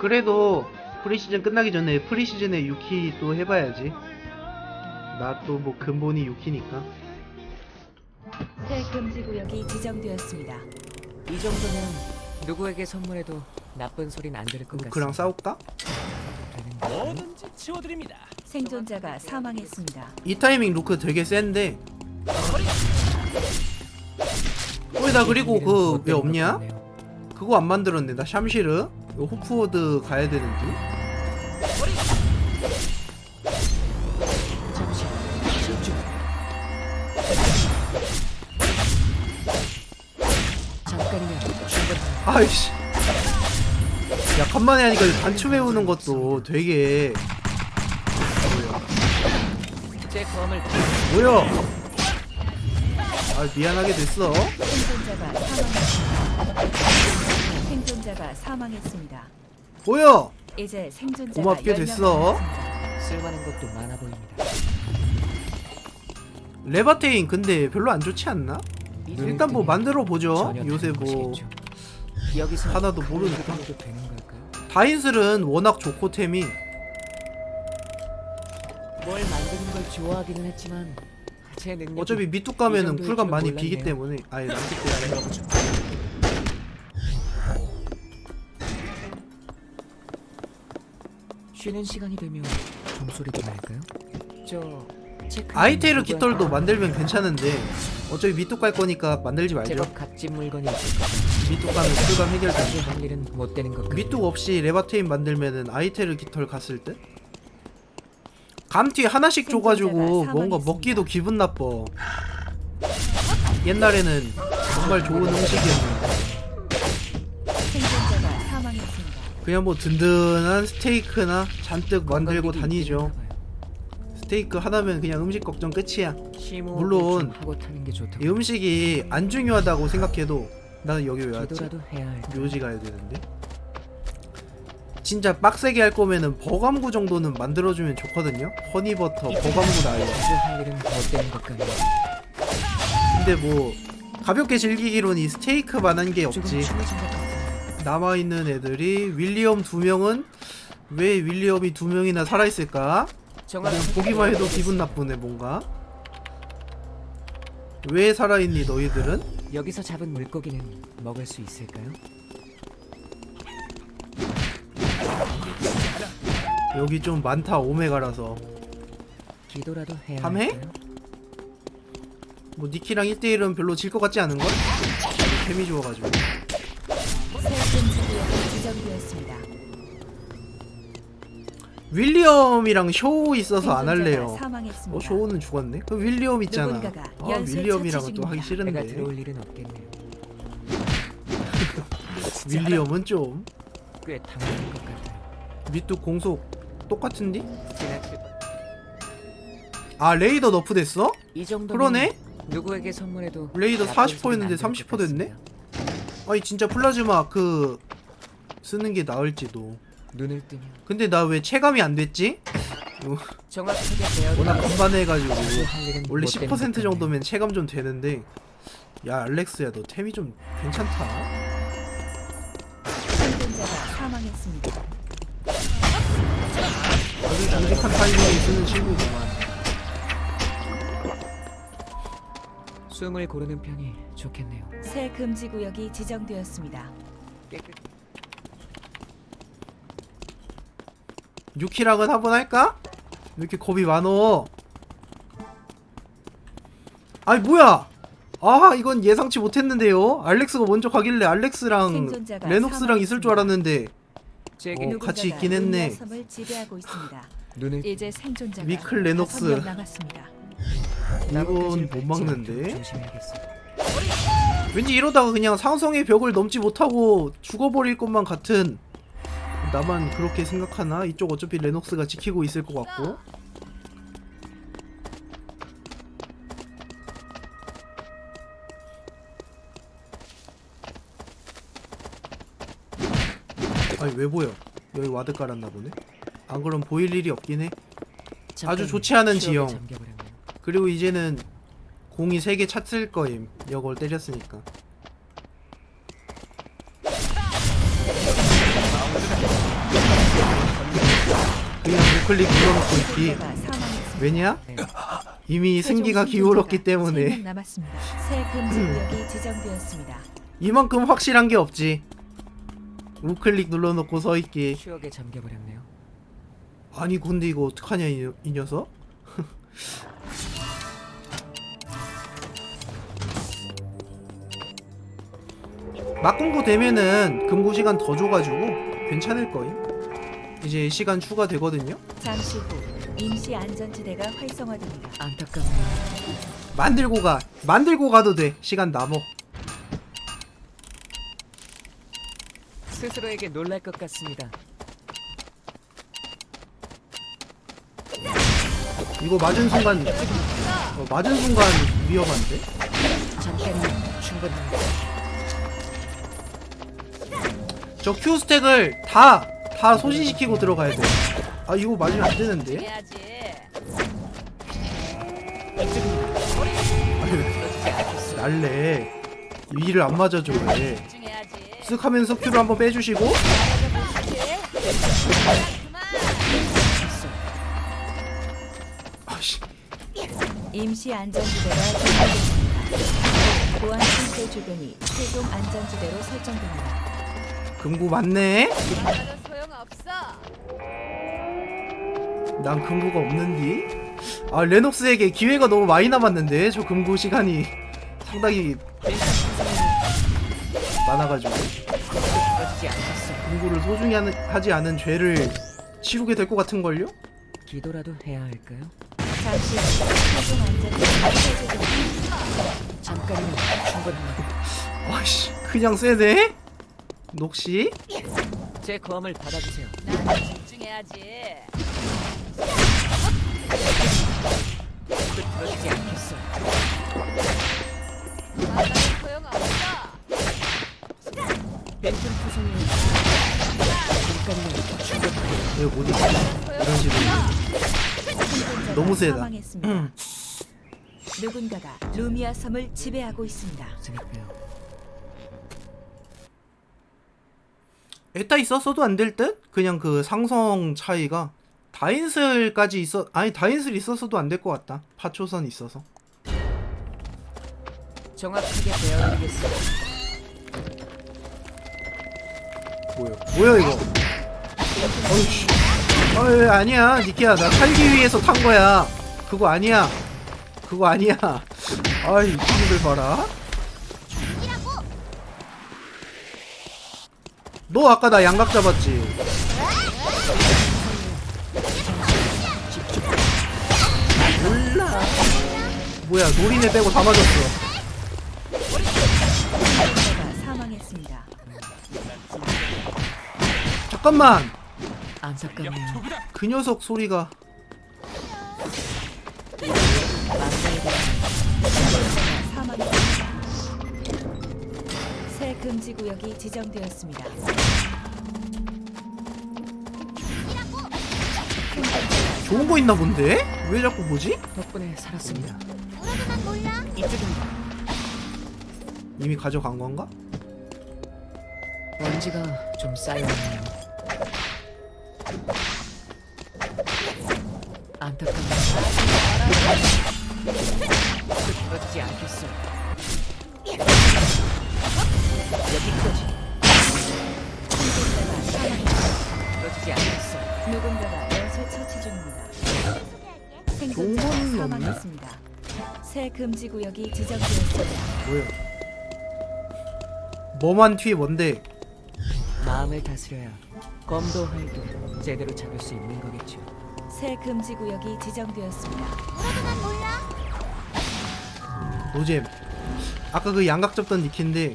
그래도 프리시즌 끝나기 전에 프리시즌에 유키 또 해봐야지. 나 또 뭐 근본이 유키니까. 새 금지 구역이 지정되었습니다. 이 정도면 누구에게 선물해도 나쁜 소린 안 들을 것 같습니다. 루크랑 싸울까? 뭐든지 치워드립니다. 생존자가 사망했습니다. 이 타이밍 루크 되게 센데. 어이 나 그리고 그 왜 없냐? 그거 안 만들었네. 나 샴시르. 호프워드 가야. 잠깐이면 충분합니다. 아이씨. 야 간만에 하니까 이 단추 외우는 것도 되게 제 검을 뭐야? 아 미안하게 됐어. 사망했습니다. 뭐야? 이제 생존자가 고맙게 10명 됐어. 남았습니다. 쓸만한 것도 많아 보입니다. 레바테인 근데 별로 안 좋지 않나? 일단 뭐 만들어 보죠. 전혀 요새 다른 뭐 것이겠죠. 여기서 하나도 모르니까. 해도 되는 걸까요? 다인슬은 워낙 좋고 템이 뭘 만드는 걸 좋아하기는 했지만 제 능력 어차피 밑둑 가면은 정도일 쿨감 줄 많이 몰랐네요. 비기 때문에 아예 남기 때문에 쉬는 시간이 되면 종소리 좀 할까요? 저 체크 아이테르 깃털도 만들면 괜찮은데 어차피 밑둑 갈 거니까 만들지 말죠. 제법 값진 물건이 있을 밑둑 가면 쿨감. 같아요. 할 일은 못 되는 것 같아요. 밑둑 없이 레바테인 만들면은 아이테르 깃털 갔을 때 감튀 하나씩 줘가지고 뭔가. 먹기도 기분 나빠. 옛날에는 정말 좋은 음식이었는데 그냥 뭐 든든한 스테이크나 잔뜩 만들고 다니죠. 스테이크 하나면 그냥 음식 걱정 끝이야. 물론. 이 음식이 안 중요하다고 생각해도 나는 여기 왜 왔지? 묘지 가야 되는데. 진짜 빡세게 할 거면은 버감구 정도는 만들어주면 좋거든요. 허니버터, 버감구 나요. 근데 뭐 가볍게 즐기기로는 이 스테이크만한 게 없지. 추워진 것 같아요. 남아 있는 애들이 윌리엄 두 명은 왜 윌리엄이 두 명이나 살아 있을까? 그냥 보기만 해도 기분 나쁘네 뭔가. 왜 살아있니 너희들은? 여기서 잡은 물고기는 먹을 수 있을까요? 여기 좀 많다 오메가라서 기도라도 해야 밤해? 할까요? 뭐 니키랑 1대1은 별로 질 것 같지 않은걸? 템이 좋아가지고 윌리엄이랑 쇼 있어서 안 할래요. 어 쇼는 죽었네? 그 윌리엄 있잖아 아 연쇄 윌리엄이랑 또 하기 싫은데 들어올 일은 없겠네요. 윌리엄은 좀 꽤 당연한 것 같아요. 밑도 공속 똑같은디? 지나칠 아 레이더 너프 됐어? 이 정도 그러네? 누구에게 선물해도 레이더 나쁜 40% 소리는 였는데 안들것 30% 됐네? 같습니다. 아니 진짜 플라즈마 그 쓰는 게 나을지도 눈을 뜨면 근데 나 왜 체감이 안 됐지? 정확하게 워낙 간반해 가지고 할 일은 원래 못 되는 것10% 같네요. 정도면 체감 좀 되는데 야 알렉스야 너 템이 좀 괜찮다 생존자가 사망했습니다. 아주 정직한 타이밍에 쓰는 친구구만 숨을 고르는 편이 좋겠네요. 새 금지 구역이 지정되었습니다. 깨끗. 유키랑은 한번 할까? 왜 이렇게 겁이 많어 아니 뭐야 아 이건 예상치 못했는데요 알렉스가 먼저 가길래 알렉스랑 레녹스랑 있을 줄 알았는데 제게 어, 같이 있긴 했네. 이제 생존자가 미클 레녹스. 이건 못 막는데. 왠지 이러다가 그냥 상성의 벽을 넘지 못하고 죽어버릴 것만 같은 나만 그렇게 생각하나? 이쪽 어차피 레녹스가 지키고 있을 것 같고 아니 왜 보여? 여기 와드 깔았나 보네 안 그럼 보일 일이 없긴 해 아주 좋지 않은 지형. 그리고 이제는 공이 3개 찼을 거임 이걸 때렸으니까 그냥 우클릭 눌러놓고 있기. 왜냐? 네. 이미 승기가 최종 기울었기 때문에 세명 남았습니다. 새 금지 구역이 지정되었습니다. 이만큼 확실한 게 없지 우클릭 눌러놓고 서있기 추억에 잠겨버렸네요. 아니 근데 이거 어떡하냐 이, 이 녀석? 막공부 되면은 금고 시간 더 줘가지고 괜찮을 거임. 이제 시간 추가되거든요. 잠시 후 임시 안전지대가 활성화됩니다. 안타깝네요. 만들고 가, 만들고 가도 돼. 시간 남어. 스스로에게 놀랄 것 같습니다. 이거 맞은 순간, 어, 맞은 순간 위험한데? 잠깐만 충분합니다. 저 Q 스택을 다, 다 소진시키고 들어가야 돼. 아 이거 맞으면 안 되는데? 날래 위를 안 맞아줘 왜 쓱 하면서 큐를 한번 빼주시고 아씨 임시 안전지대가. 보안 신세 주변이 최종 안전지대로 설정됩니다. 금고 맞네 난 금고가 없는디 아 레녹스에게 기회가 너무 많이 남았는데 저 금고 시간이 상당히 많아가지고. 금고를 소중히 하는, 하지 않은 죄를 치르게 될 것 같은걸요? 기도라도 해야 할까요? 잠시. 잠깐이면 충분합니다. 아씨 그냥 세네? 녹시? 제 고함을 받아주세요. 난 집중해야지. 그러지 않겠어. 소용없어. 벤튼 투성이요. 잠깐이면 충분합니다. 이거 못 이겨 이런 식으로 너무 세다. 사망했습니다. 음. 누군가가 루미아 섬을 지배하고 있습니다. 에따 있었어도 안 될 듯? 그냥 그 상성 차이가 다인슬까지 있어 아니 다인슬 있었어도 안 될 것 같다. 파초선 있어서. 정확하게 배워드리겠습니다. 뭐야? 뭐야 이거? 어이씨. 어이 아니야. 니키야 나 살기 위해서 탄 거야. 그거 아니야. 그거 아니야. 아이 이 친구들 봐라. 너 아까 나 양각 잡았지 뭐야 노린애 빼고 다 맞았어 생존자가 사망했습니다. 잠깐만 안타깝네요. 그 녀석 소리가 사망했습니다. 새 금지 구역이 지정되었습니다. 좋은 거 있나 본데? 왜 자꾸 뭐지? 덕분에 살았습니다. 몰라. 이쪽입니다. 이미 가져간 건가? 먼지가 좀 쌓여있네요. 새 금지 구역이 지정되었습니다. 뭐야? 뭐만 튀 뭔데? 마음을 다스려야 검도 활도 제대로 잡을 수 있는 거겠죠. 새 금지 구역이 지정되었습니다. 노잼. 아까 그 양각 잡던 니키인데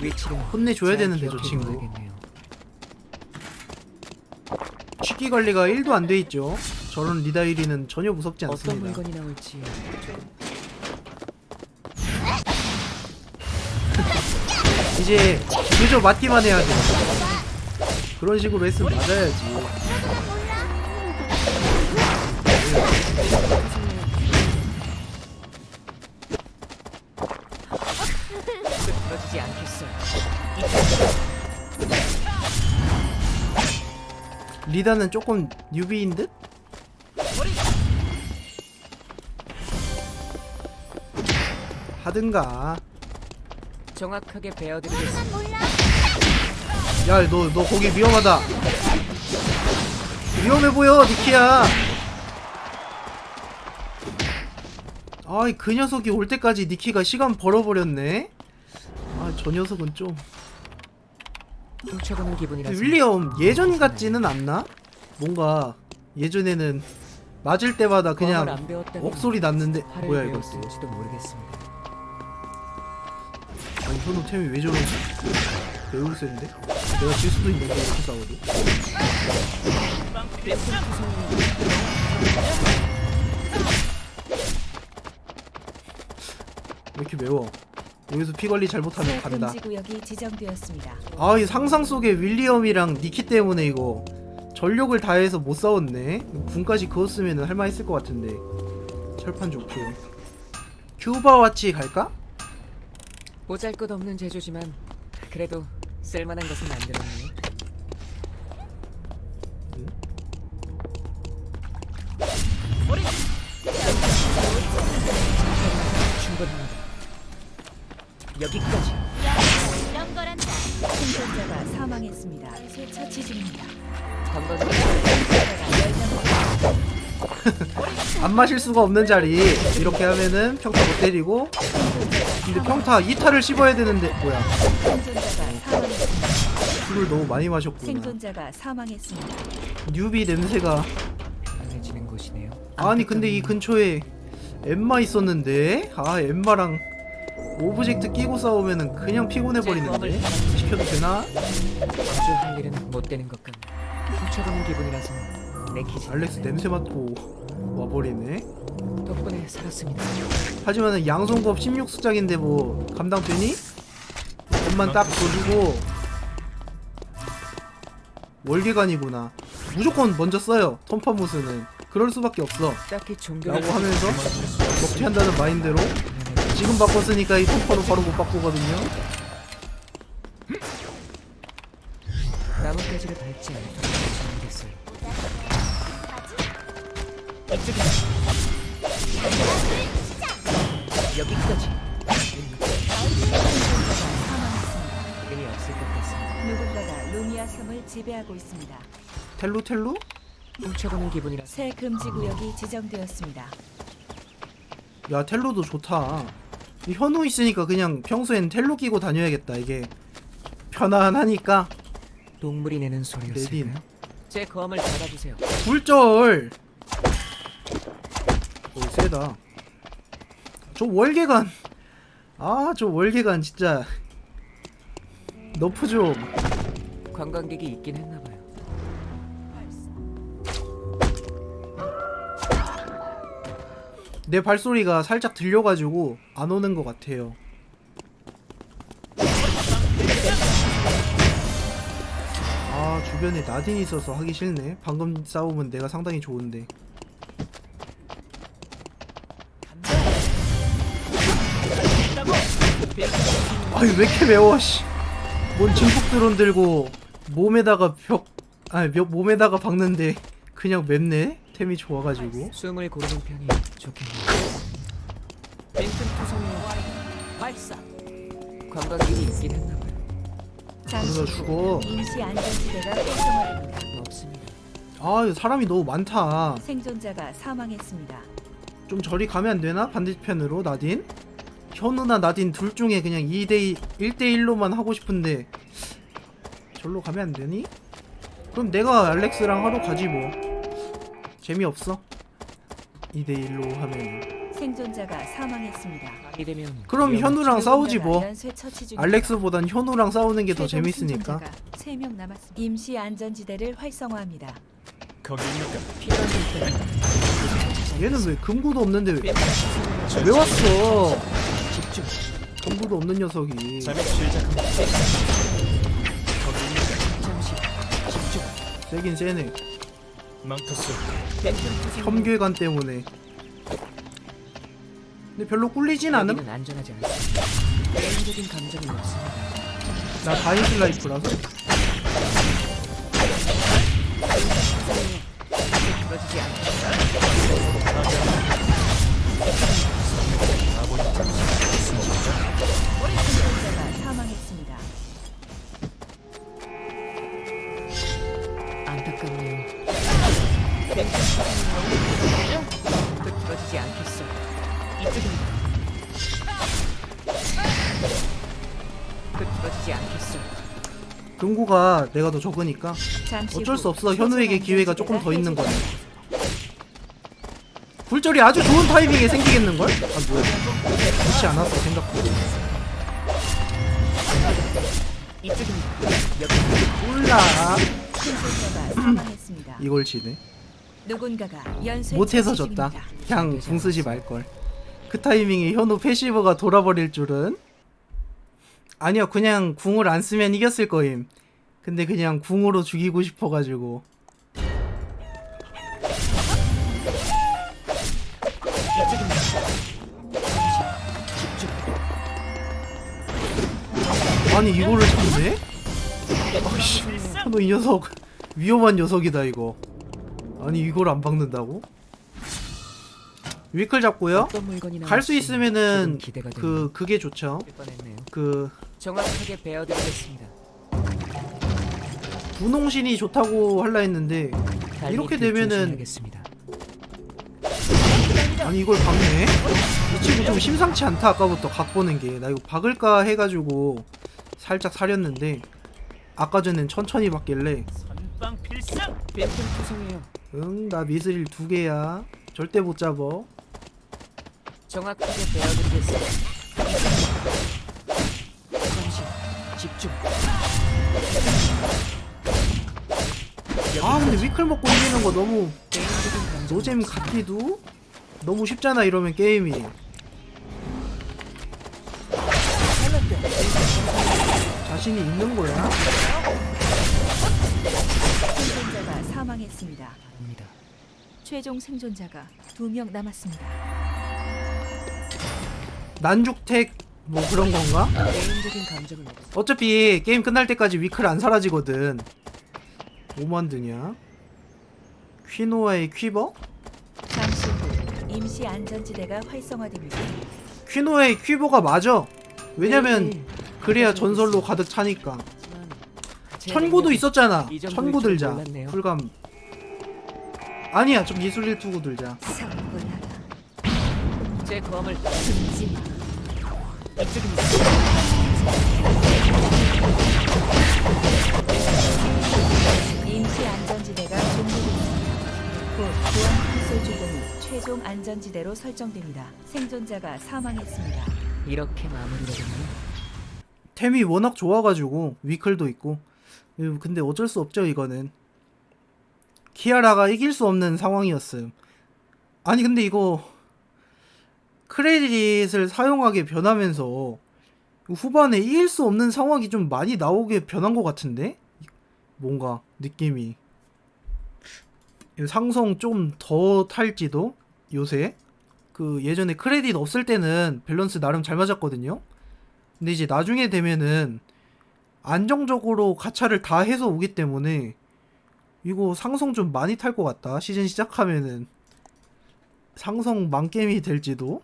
위치를 혼내줘야 잘 되는데 저 기억해 친구. 둬야겠네요. 취기 관리가 1도 안 돼 있죠. 저런 리다이리는 전혀 무섭지 어떤 않습니다. 물건이 나올지 이제 그저 맞기만 해야 돼. 그런 식으로 했으면 맞아야지. 리다는 조금 뉴비인 듯? 하든가 정확하게 베어드리겠습니다. 난 몰라. 야너 너 거기 위험하다 위험해 보여 니키야 아이 그 녀석이 올 때까지 니키가 시간 벌어버렸네 아 저 녀석은 좀 훔쳐보는 기분이라서 윌리엄 예전 같지는 않나? 뭔가 예전에는 맞을 때마다 그냥 억소리 났는데 뭐야 이거 모르겠습니다. 아니 현우 템이 왜 저러지? 매우 센데? 내가 질 수도 있는데 이렇게 싸워도 왜 이렇게 매워 여기서 피 관리 잘못하면 새 간다 금지 구역이 지정되었습니다. 아이 상상 속의 윌리엄이랑 니키 때문에 이거 전력을 다해서 못 싸웠네 군까지 그었으면 할만 했을 것 같은데 철판 좋고 큐바 와치 갈까? 보잘것 없는 제조지만 그래도 쓸만한 것은 만들었네요. 충분합니다. 여기까지. 이런 거란다. 생존자가 사망했습니다. 새 처치 중입니다. 건강 안 마실 수가 없는 자리 이렇게 하면은 평타 못 때리고 근데 평타 2타를 씹어야 되는데 뭐야. 술을 너무 많이 마셨구나 생존자가 사망했습니다. 뉴비 냄새가 곳이네요. 아니 근데 이 근처에 엠마 있었는데 아 엠마랑 오브젝트 끼고 싸우면은 그냥 피곤해 버리는데 시켜도 되나? 아주 할 일은 못 되는 것 같네. 훔쳐보는 기분이라서 내키지. 알렉스. 냄새 맡고 와버리네 덕분에 살았습니다. 하지만은 양손법 16수장인데 뭐 감당되니? 돈만 딱 줘주고 월계관이구나 무조건 먼저 써요 톰파무스는 그럴 수밖에 없어 딱히 종교를 라고 하면서 먹튀한다는 마인드로 지금 바꿨으니까 이 톰파로 바로 못 바꾸거든요 나뭇가지를 밟지 않도록 준비됐어요. 여기까지. 의미 없을 것 같습니다. 누군가가 루미아 섬을 지배하고 있습니다. 텔루 텔루? 훔쳐보는 기분이라 새 금지 구역이 지정되었습니다. 야 텔루도 좋다 이 현우 있으니까 그냥 평소엔 텔루 끼고 다녀야겠다 이게 편안하니까 동물이 내는. 소리였을까요? 제 검을 잡아주세요. 굴절 오 세다 저 월계관 아 저 월계관 진짜 너프 좀 관광객이 있긴 했나봐요. 내 발소리가 살짝 들려가지고 안 오는 것 같아요. 아 주변에 나딘이 있어서 하기 싫네. 방금 싸움은 내가 상당히 좋은데. 아니 왜 이렇게 매워 씨. 뭔 증폭 드론 들고 몸에다가 벽 아니 벽 몸에다가 박는데 그냥 맵네. 템이 좋아가지고. 숨을 고르는 편이 좋겠네요. 빈틈 투성이 발사. 관광객이 있긴 했나봐요. 잠시 그러다 후 죽어. 임시 안전지대가 활성화됩니다. 없습니다. 아 사람이 너무 많다. 생존자가 사망했습니다. 좀 저리 가면 안 되나? 반대편으로 나딘? 현우나 나딘 둘 중에 그냥 2대 1대1로만 하고 싶은데 절로 가면 안 되니? 그럼 내가 알렉스랑 하러 가지 뭐 재미없어 2대1로 하면 생존자가 사망했습니다. 그럼 현우랑 싸우지 뭐. 알렉스보단 현우랑 싸우는 게 더 재밌으니까 생존자가 3명 남았습니다. 임시 안전지대를 활성화합니다. 필요한 얘는 왜 금구도 없는데 왜, 왜 왔어 진짜 정보도 없는 녀석이. 세긴 세네. 망토스 험괴관 때문에. 근데 별로 꿀리진 않음? 안전하지 개인적인 감정이 없습니다. 나 다이스 라이프라서? 아버지 잠시 사망했습니다. 안타깝네요. 또 들어지지 않겠어. 이쪽입니다. 또 들어지지 않겠어. 금고가 내가 더 적으니까 잠시 어쩔 수 후 없어 현우에게 기회가 조금 더 있는 거야. 굴절이 아주 좋은 타이밍에 생기겠는걸? 아 뭐야 그렇지 않았어 생각보다 이쪽입니다. 몰라 생존자가 사망했습니다. 이걸 지네 누군가가 연쇄 못해서 졌다. 그냥 궁 쓰지 말걸 그 타이밍에 현우 패시브가 돌아버릴 줄은 아니야 그냥 궁을 안 쓰면 이겼을 거임 근데 그냥 궁으로 죽이고 싶어가지고 이쪽입니다. 아니 이거를 잡네? 아씨 현우 이 녀석 위험한 녀석이다 이거 아니 이걸 안 박는다고? 위클 잡고요 갈 수 있으면은 그. 그게 좋죠. 그 정확하게 베어드리겠습니다. 분홍신이 좋다고 할라 했는데 이렇게 뒤 되면은-. 아니 이걸 박네? 이 친구 좀 심상치 않다 아까부터 각 보는 게 나 이거 박을까 해가지고 살짝 사렸는데 아까 전엔 천천히 박길래 선빵 필상. 뱀좀 투성해요. 응 나 미스릴 두 개야 절대 못 잡어 정확하게 베어드리겠습니다. 잠시 집중. 아 근데 위클 먹고 이기는 거 너무 개인적인 감정. 노잼 같기도 너무 쉽잖아 이러면 게임이 자신이 있는 거야 생존자가 사망했습니다. 입니다. 최종 생존자가 두 명 남았습니다. 난죽택 뭐 그런 건가? 개인적인 감정은 없어. 어차피 게임 끝날 때까지 위클 안 사라지거든 뭐 만드냐 퀴노아의 퀴버? 잠시 후 임시 안전지대가 활성화됩니다. 퀴노아의 퀴버가 맞아 왜냐면 네, 그래야 전설로 가득 차니까 천고도 있었잖아 천고 줄 들자. 풀감 아니야 좀 예술일 투고 들자 제 검을 숨지 마. 이쪽입니다. 임시 안전지대가 종료됩니다. 곧 보안 콘솔 주공이 최종 안전지대로 설정됩니다. 생존자가 사망했습니다. 이렇게 마무리되겠네요. 템이 워낙 좋아가지고 위클도 있고. 음, 근데 어쩔 수 없죠 이거는. 키아라가 이길 수 없는 상황이었음. 아니 근데 이거 크레딧을 사용하게 변하면서 후반에 이길 수 없는 상황이 좀 많이 나오게 변한 것 같은데? 뭔가 느낌이. 상성 좀 더 탈지도? 요새? 그 예전에 크레딧 없을 때는 밸런스 나름 잘 맞았거든요 근데 이제 나중에 되면은 안정적으로 가차를 다 해서 오기 때문에 이거 상성 좀 많이 탈 것 같다. 시즌 시작하면은 상성 망게임이 될지도.